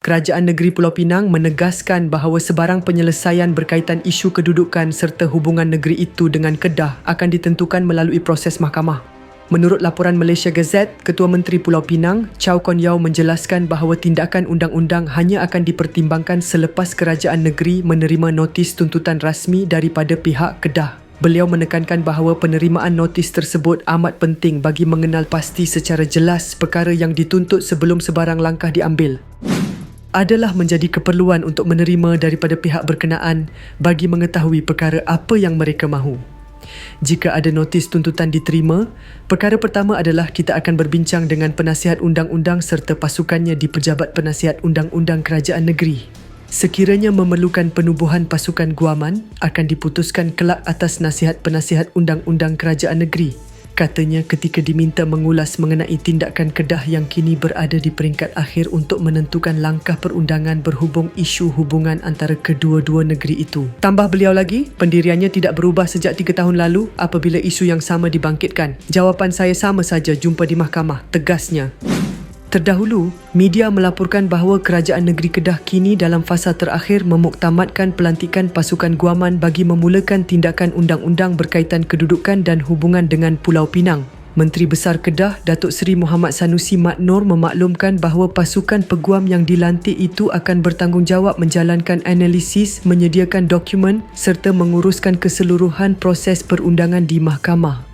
Kerajaan Negeri Pulau Pinang menegaskan bahawa sebarang penyelesaian berkaitan isu kedudukan serta hubungan negeri itu dengan Kedah akan ditentukan melalui proses mahkamah. Menurut laporan Malaysia Gazette, Ketua Menteri Pulau Pinang, Chow Kon Yao menjelaskan bahawa tindakan undang-undang hanya akan dipertimbangkan selepas kerajaan negeri menerima notis tuntutan rasmi daripada pihak Kedah. Beliau menekankan bahawa penerimaan notis tersebut amat penting bagi mengenal pasti secara jelas perkara yang dituntut sebelum sebarang langkah diambil adalah menjadi keperluan untuk menerima daripada pihak berkenaan bagi mengetahui perkara apa yang mereka mahu. Jika ada notis tuntutan diterima, perkara pertama adalah kita akan berbincang dengan penasihat undang-undang serta pasukannya di Pejabat Penasihat Undang-Undang Kerajaan Negeri. Sekiranya memerlukan penubuhan pasukan guaman, akan diputuskan kelak atas nasihat penasihat undang-undang kerajaan negeri katanya ketika diminta mengulas mengenai tindakan Kedah yang kini berada di peringkat akhir untuk menentukan langkah perundangan berhubung isu hubungan antara kedua-dua negeri itu. Tambah beliau lagi, pendiriannya tidak berubah sejak tiga tahun lalu apabila isu yang sama dibangkitkan. Jawapan saya sama saja jumpa di mahkamah, tegasnya. Terdahulu, media melaporkan bahawa kerajaan negeri Kedah kini dalam fasa terakhir memuktamadkan pelantikan pasukan guaman bagi memulakan tindakan undang-undang berkaitan kedudukan dan hubungan dengan Pulau Pinang. Menteri Besar Kedah, Datuk Seri Muhammad Sanusi Mat Nur memaklumkan bahawa pasukan peguam yang dilantik itu akan bertanggungjawab menjalankan analisis, menyediakan dokumen serta menguruskan keseluruhan proses perundangan di mahkamah.